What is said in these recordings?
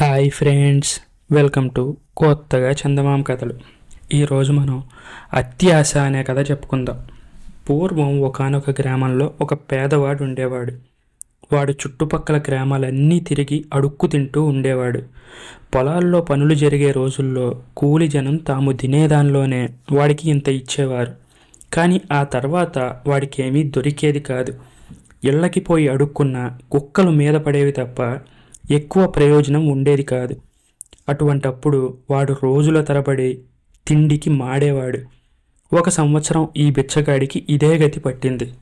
Hi friends welcome to కొత్తగా చందమామ కథలు. ఈరోజు మనం అత్యాశ అనే కథ చెప్పుకుందాం. పూర్వం ఒకానొక గ్రామంలో ఒక పేదవాడు ఉండేవాడు. వాడు చుట్టుపక్కల గ్రామాలన్నీ తిరిగి అడుక్కు తింటూ ఉండేవాడు. పొలాల్లో పనులు జరిగే రోజుల్లో కూలి జనం తాము తినేదానిలోనే వాడికి ఇంత ఇచ్చేవారు. కానీ ఆ తర్వాత వాడికి ఏమీ దొరికేది కాదు. ఇళ్ళకి పోయి అడుక్కున్న కుక్కలు మీద పడేవి తప్ప ఎక్కువ ప్రయోజనం ఉండేది కాదు. అటువంటప్పుడు వాడు రోజుల తరబడి తిండికి మాడేవాడు. ఒక సంవత్సరం ఈ బిచ్చగాడికి ఇదే గతి పట్టింది.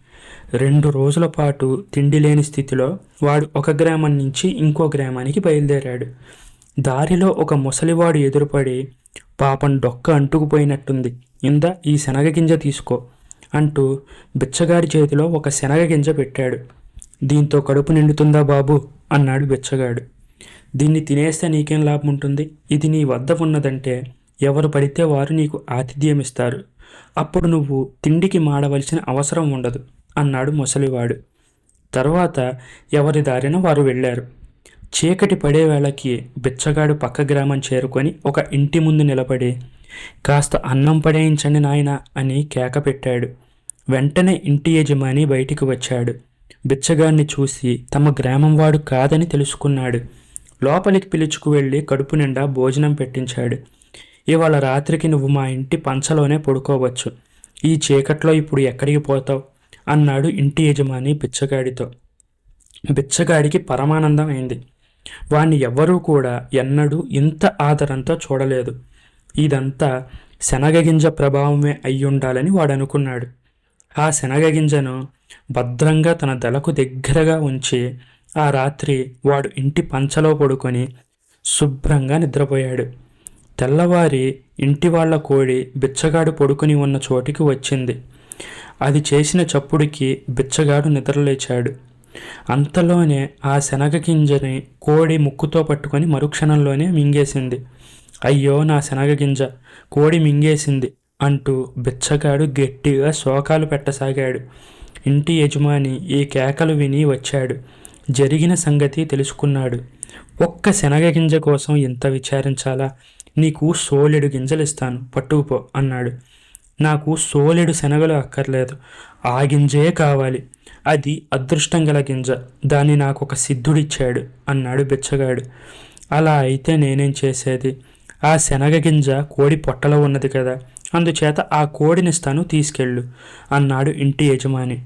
రెండు రోజుల పాటు తిండి లేని స్థితిలో వాడు ఒక గ్రామం నుంచి ఇంకో గ్రామానికి బయలుదేరాడు. దారిలో ఒక ముసలివాడు ఎదురుపడి పాపం డొక్క అంటుకుపోయినట్టుంది. ఇందా ఈ శనగ గింజ తీసుకో అంటూ బిచ్చగాడి చేతిలో ఒక శనగ గింజ పెట్టాడు. దీంతో కడుపు నిండుతుందా బాబు? అన్నాడు బిచ్చగాడు. దీన్ని తినేస్తే నీకేం లాభం ఉంటుంది ఇది నీ వద్ద ఉన్నదంటే ఎవరు పడితే వారు నీకు ఆతిథ్యం ఇస్తారు అప్పుడు నువ్వు తిండికి మాడవలసిన అవసరం ఉండదు అన్నాడు ముసలివాడు. తర్వాత ఎవరి దారిన వారు వెళ్ళారు. చీకటి పడే వేళకి బిచ్చగాడు పక్క గ్రామం చేరుకొని ఒక ఇంటి ముందు నిలబడి కాస్త అన్నం పడేయించండి నాయన అని కేక పెట్టాడు. వెంటనే ఇంటి యజమాని బయటికి వచ్చాడు. బిచ్చగాడిని చూసి తమ గ్రామం వాడు కాదని తెలుసుకున్నాడు. లోపలికి పిలుచుకు వెళ్ళి కడుపు నిండా భోజనం పెట్టించాడు. ఇవాళ రాత్రికి నువ్వు మా ఇంటి పంచలోనే పడుకోవచ్చు. ఈ చీకట్లో ఇప్పుడు ఎక్కడికి పోతావు? అన్నాడు ఇంటి యజమాని బిచ్చగాడితో. బిచ్చగాడికి పరమానందం అయింది. వాణ్ణి ఎవ్వరూ కూడా ఎన్నడూ ఇంత ఆదరంతో చూడలేదు. ఇదంతా శనగగింజ ప్రభావమే అయ్యుండాలని వాడు అనుకున్నాడు ఆ శనగగింజను భద్రంగా తన దలకు దగ్గరగా ఉంచి ఆ రాత్రి వాడు ఇంటి పంచలో పడుకొని శుభ్రంగా నిద్రపోయాడు. తెల్లవారి ఇంటి వాళ్ళ కోడి బిచ్చగాడు పడుకుని ఉన్న చోటికి వచ్చింది. అది చేసిన చప్పుడుకి బిచ్చగాడు నిద్రలేచాడు. అంతలోనే ఆ శనగ గింజని కోడి ముక్కుతో పట్టుకొని మరుక్షణంలోనే మింగేసింది. అయ్యో నా శనగ గింజ కోడి మింగేసింది అంటూ బిచ్చగాడు గట్టిగా శోకాలు పెట్టసాగాడు. ఇంటి యజమాని ఈ కేకలు విని వచ్చాడు. జరిగిన సంగతి తెలుసుకున్నాడు. ఒక్క శనగ గింజ కోసం ఎంత విచారించాలా? నీకు సోలెడు గింజలు ఇస్తాను పట్టుకుపో అన్నాడు. నాకు సోలెడు శనగలు అక్కర్లేదు. ఆ గింజే కావాలి. అది అదృష్టం గల గింజ. దాన్ని నాకు ఒక సిద్ధుడిచ్చాడు అన్నాడు బిచ్చగాడు. అలా అయితే నేనేం చేసేది? ఆ శనగ గింజ కోడి పొట్టలో ఉన్నది కదా. అందుచేత ఆ కోడినిస్తాను తీసుకెళ్ళు అన్నాడు ఇంటి యజమాని.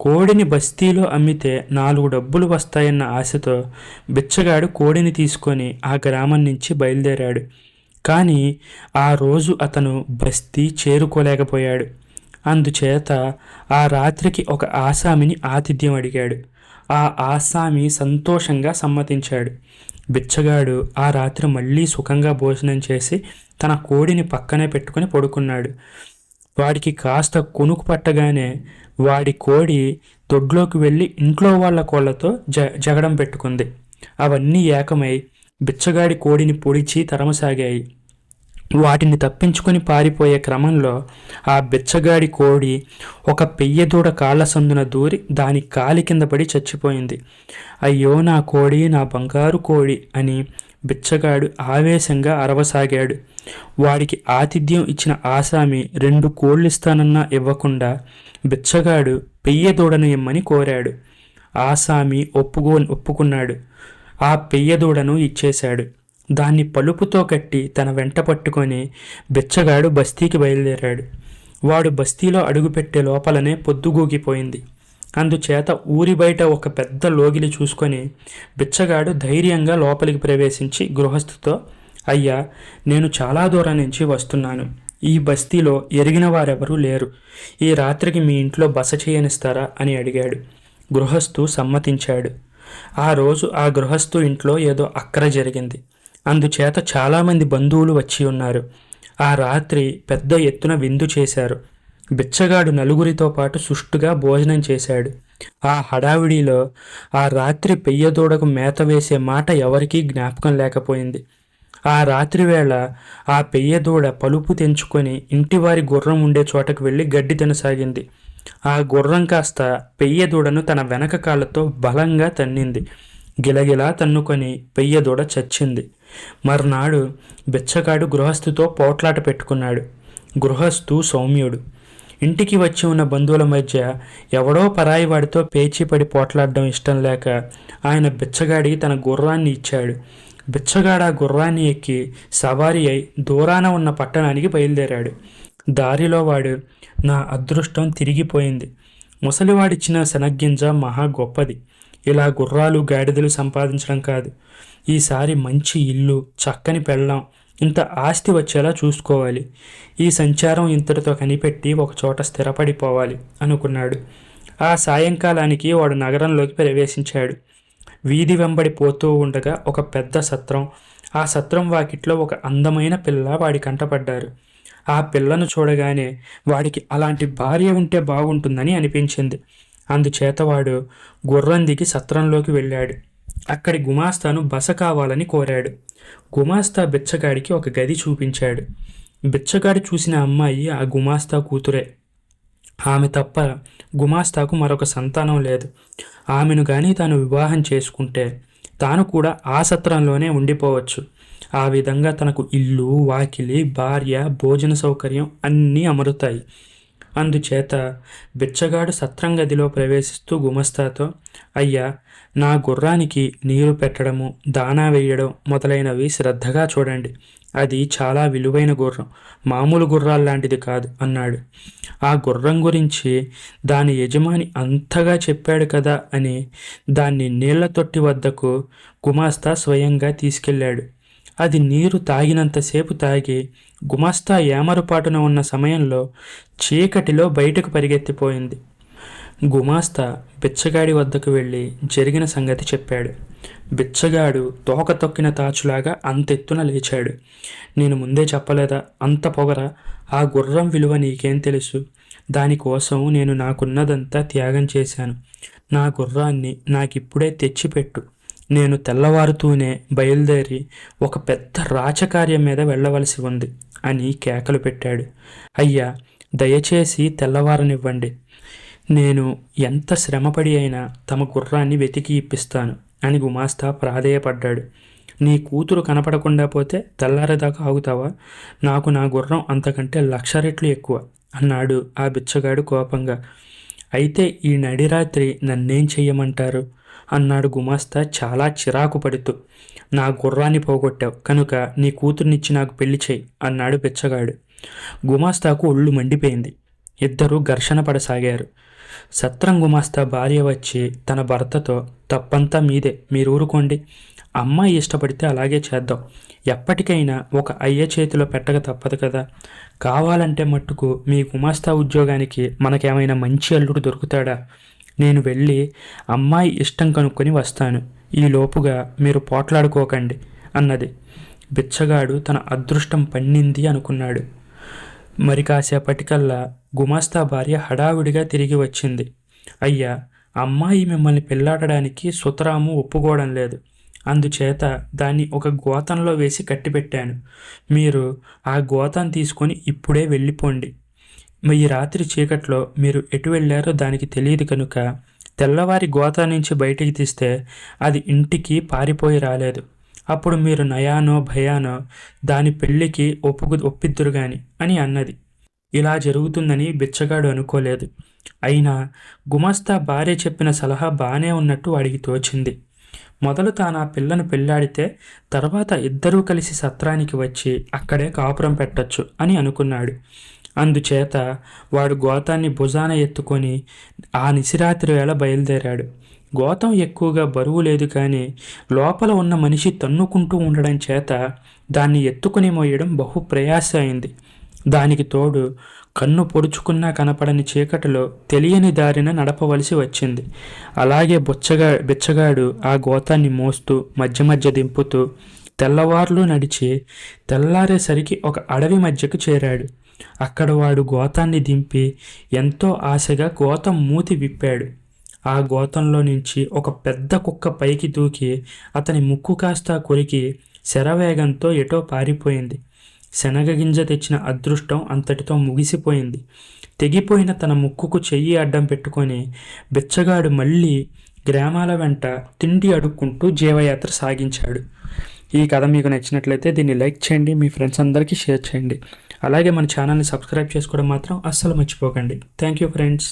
కోడిని బస్తీలో అమ్మితే నాలుగు డబ్బులు వస్తాయన్న ఆశతో బిచ్చగాడు కోడిని తీసుకొని ఆ గ్రామం నుంచి బయలుదేరాడు. కానీ ఆ రోజు అతను బస్తీ చేరుకోలేకపోయాడు. అందుచేత ఆ రాత్రికి ఒక ఆసామిని ఆతిథ్యం అడిగాడు. ఆ ఆసామి సంతోషంగా సమ్మతించాడు. బిచ్చగాడు ఆ రాత్రి మళ్ళీ సుఖంగా భోజనం చేసి తన కోడిని పక్కనే పెట్టుకుని పడుకున్నాడు. వాడికి కాస్త కొనుకు పట్టగానే వాడి కోడి దొడ్లోకి వెళ్ళి ఇంట్లో వాళ్ళ కోళ్ళతో జ జగడం పెట్టుకుంది. అవన్నీ ఏకమై బిచ్చగాడి కోడిని పొడిచి తరమసాగాయి. వాటిని తప్పించుకొని పారిపోయే క్రమంలో ఆ బిచ్చగాడి కోడి ఒక పెయ్యదూడ కాళ్ళ సందున దూరి దాని కాలి కింద పడి చచ్చిపోయింది. అయ్యో నా కోడి నా బంగారు కోడి అని బిచ్చగాడు ఆవేశంగా అరవసాగాడు. వాడికి ఆతిథ్యం ఇచ్చిన ఆసామి రెండు కోళ్ళిస్తానన్నా ఇవ్వకుండా బిచ్చగాడు పెయ్యదూడను ఇమ్మని కోరాడు. ఆసామి ఒప్పుకో ఒప్పుకున్నాడు. ఆ పెయ్యదూడను ఇచ్చేశాడు. దాన్ని పలుపుతో కట్టి తన వెంట పట్టుకొని బిచ్చగాడు బస్తీకి బయలుదేరాడు. వాడు బస్తీలో అడుగుపెట్టే లోపలనే పొద్దుగూగిపోయింది. అందుచేత ఊరి బయట ఒక పెద్ద లోగిలి చూసుకొని బిచ్చగాడు ధైర్యంగా లోపలికి ప్రవేశించి గృహస్థుతో అయ్యా నేను చాలా దూరం నుంచి వస్తున్నాను. ఈ బస్తీలో ఎరిగిన వారెవరూ లేరు. ఈ రాత్రికి మీ ఇంట్లో బస చేయనిస్తారా? అని అడిగాడు. గృహస్థు సమ్మతించాడు. ఆ రోజు ఆ గృహస్థు ఇంట్లో ఏదో అక్కర జరిగింది. అందుచేత చాలామంది బంధువులు వచ్చి ఉన్నారు. ఆ రాత్రి పెద్ద ఎత్తున విందు చేశారు. బిచ్చగాడు నలుగురితో పాటు సుష్టుగా భోజనం చేశాడు. ఆ హడావిడిలో ఆ రాత్రి పెయ్యదూడకు మేత వేసే మాట ఎవరికీ జ్ఞాపకం లేకపోయింది. ఆ రాత్రివేళ ఆ పెయ్యదూడ పలుపు తెంచుకొని ఇంటివారి గుర్రం ఉండే చోటకు వెళ్ళి గడ్డి తినసాగింది. ఆ గుర్రం కాస్త పెయ్యదూడను తన వెనక కాళ్ళతో బలంగా తన్నింది. గిలగిలా తన్నుకొని పెయ్యదూడ చచ్చింది. మర్నాడు బిచ్చగాడు గృహస్థుతో పోట్లాట పెట్టుకున్నాడు. గృహస్థు సౌమ్యుడు. ఇంటికి వచ్చి ఉన్న బంధువుల మధ్య ఎవడో పరాయివాడితో పేచీపడి పోట్లాడడం ఇష్టం లేక ఆయన బిచ్చగాడికి తన గుర్రాన్ని ఇచ్చాడు. బిచ్చగాడ గుర్రాన్ని ఎక్కి సవారీ అయి దూరాన ఉన్న పట్టణానికి బయలుదేరాడు. దారిలో వాడు నా అదృష్టం తిరిగిపోయింది. ముసలివాడిచ్చిన శనగ్గింజ మహా గొప్పది. ఇలా గుర్రాలు గాడిదలు సంపాదించడం కాదు. ఈసారి మంచి ఇల్లు చక్కని పెళ్ళాం ఇంత ఆస్తి వచ్చేలా చూసుకోవాలి. ఈ సంచారం ఇంతటితో కనిపెట్టి ఒకచోట స్థిరపడిపోవాలి అనుకున్నాడు. ఆ సాయంకాలానికి వాడు నగరంలోకి ప్రవేశించాడు. వీధి వెంబడి పోతూ ఉండగా ఒక పెద్ద సత్రం. ఆ సత్రం వాకిట్లో ఒక అందమైన పిల్ల వాడి కంటపడ్డారు. ఆ పిల్లను చూడగానే వాడికి అలాంటి భార్య ఉంటే బాగుంటుందని అనిపించింది. అందుచేత వాడు గుర్రం దిగి సత్రంలోకి వెళ్ళాడు. అక్కడి గుమాస్తాను బస కావాలని కోరాడు. గుమాస్తా బిచ్చగాడికి ఒక గది చూపించాడు. బిచ్చగాడి చూసిన అమ్మాయి ఆ గుమాస్తా కూతురే. ఆమె తప్ప గుమాస్తాకు మరొక సంతానం లేదు. ఆమెను కానీ తాను వివాహం చేసుకుంటే తాను కూడా ఆ సత్రంలోనే ఉండిపోవచ్చు. ఆ విధంగా తనకు ఇల్లు వాకిలి భార్య భోజన సౌకర్యం అన్నీ అమరుతాయి. అందుచేత బిచ్చగాడు సత్రం గదిలో ప్రవేశిస్తూ గుమస్తాతో అయ్యా నా గుర్రానికి నీరు పెట్టడము దానా వేయడం మొదలైనవి శ్రద్ధగా చూడండి. అది చాలా విలువైన గుర్రం. మామూలు గుర్రాల్లాంటిది కాదు అన్నాడు. ఆ గుర్రం గురించి దాని యజమాని అంతగా చెప్పాడు కదా అని దాన్ని నీళ్ళ తొట్టి వద్దకు గుమాస్తా స్వయంగా తీసుకెళ్ళాడు. అది నీరు తాగినంతసేపు తాగి గుమాస్తా ఏమరుపాటున ఉన్న సమయంలో చీకటిలో బయటకు పరిగెత్తిపోయింది. గుమాస్తా బిచ్చగాడి వద్దకు వెళ్ళి జరిగిన సంగతి చెప్పాడు. బిచ్చగాడు తోక తొక్కిన తాచులాగా అంతెత్తున లేచాడు. నేను ముందే చెప్పలేదా? అంత పొగర? ఆ గుర్రం విలువ నీకేం తెలుసు? దానికోసం నేను నాకున్నదంతా త్యాగం చేశాను. నా గుర్రాన్ని నాకిప్పుడే తెచ్చిపెట్టు. నేను తెల్లవారుతూనే బయలుదేరి ఒక పెద్ద రాచకార్యం మీద వెళ్ళవలసి ఉంది అని కేకలు పెట్టాడు. అయ్యా దయచేసి తెల్లవారనివ్వండి. నేను ఎంత శ్రమపడి అయినా తమ గుర్రాన్ని వెతికి ఇప్పిస్తాను అని గుమాస్తా ప్రాధేయపడ్డాడు. నీ కూతురు కనపడకుండా పోతే తెల్లారేదాకా ఆగుతావా? నాకు నా గుర్రం అంతకంటే లక్ష రెట్లు ఎక్కువ అన్నాడు ఆ బిచ్చగాడు కోపంగా. అయితే ఈ నడిరాత్రి నన్నేం చెయ్యమంటారు? అన్నాడు గుమాస్తా చాలా చిరాకు పడుతూ. నా గుర్రాన్ని పోగొట్టావు. కనుక నీ కూతుర్నిచ్చి నాకు పెళ్ళి చేయి అన్నాడు బిచ్చగాడు. గుమాస్తాకు ఒళ్ళు మండిపోయింది. ఇద్దరూ ఘర్షణ పడసాగారు. సత్రం గుమాస్తా భార్య వచ్చి తన భర్తతో తప్పంతా మీదే మీరు ఊరుకోండి అమ్మాయి ఇష్టపడితే అలాగే చేద్దాం. ఎప్పటికైనా ఒక అయ్య చేతిలో పెట్టక తప్పదు కదా. కావాలంటే మట్టుకు మీ గుమాస్తా ఉద్యోగానికి మనకేమైనా మంచి అల్లుడు దొరుకుతాడా? నేను వెళ్ళి అమ్మాయి ఇష్టం కనుక్కొని వస్తాను. ఈ లోపుగా మీరు పోట్లాడుకోకండి అన్నది. బిచ్చగాడు తన అదృష్టం పండింది అనుకున్నాడు. మరి కాసేపటికల్లా గుమాస్తా భార్య హడావిడిగా తిరిగి వచ్చింది. అయ్యా అమ్మాయి మిమ్మల్ని పెళ్ళాడడానికి సుతరాము ఒప్పుకోవడం లేదు. అందుచేత దాన్ని ఒక గోతంలో వేసి కట్టిపెట్టాను. మీరు ఆ గోతం తీసుకొని ఇప్పుడే వెళ్ళిపోండి. ఈ రాత్రి చీకట్లో మీరు ఎటు వెళ్ళారో దానికి తెలియదు కనుక తెల్లవారి గోతా నుంచి బయటికి తీస్తే అది ఇంటికి పారిపోయి రాలేదు. అప్పుడు మీరు నయానో భయానో దాని పెళ్ళికి ఒప్పుకు ఒప్పిద్దురు గాని అని అన్నది. ఇలా జరుగుతుందని బిచ్చగాడు అనుకోలేదు. అయినా గుమస్తా భార్య చెప్పిన సలహా బాగానే ఉన్నట్టు వాడికి తోచింది. మొదలు తాను ఆ పిల్లను పెళ్ళాడితే తర్వాత ఇద్దరూ కలిసి సత్రానికి వచ్చి అక్కడే కాపురం పెట్టొచ్చు అని అనుకున్నాడు. అందుచేత వాడు గోతాన్ని భుజాన ఎత్తుకొని ఆ నిశిరాత్రి వేళ బయలుదేరాడు. గోతం ఎక్కువగా బరువు లేదు కానీ లోపల ఉన్న మనిషి తన్నుకుంటూ ఉండడం చేత దాన్ని ఎత్తుకుని మోయడం బహు ప్రయాస అయింది. దానికి తోడు కన్ను పొడుచుకున్నా కనపడని చీకటిలో తెలియని దారిన నడపవలసి వచ్చింది. అలాగే బొచ్చగా బిచ్చగాడు ఆ గోతాన్ని మోస్తూ మధ్య మధ్య దింపుతూ తెల్లవార్లు నడిచి తెల్లారేసరికి ఒక అడవి మధ్యకు చేరాడు. అక్కడ వాడు గోతాన్ని దింపి ఎంతో ఆశగా గోతం మూతి విప్పాడు. ఆ గోతంలో నుంచి ఒక పెద్ద కుక్క పైకి దూకి అతని ముక్కు కాస్త కొరికి శరవేగంతో ఎటో పారిపోయింది. శనగగింజ తెచ్చిన అదృష్టం అంతటితో ముగిసిపోయింది. తెగిపోయిన తన ముక్కుకు చెయ్యి అడ్డం పెట్టుకొని బిచ్చగాడు మళ్ళీ గ్రామాల వెంట తిండి అడుక్కుంటూ జీవయాత్ర సాగించాడు. ఈ కథ మీకు నచ్చినట్లయితే దీన్ని లైక్ చేయండి మీ ఫ్రెండ్స్ అందరికీ షేర్ చేయండి. అలాగే మన ఛానల్ని సబ్స్క్రైబ్ చేసుకోవడం మాత్రం అస్సలు మర్చిపోకండి. Thank you friends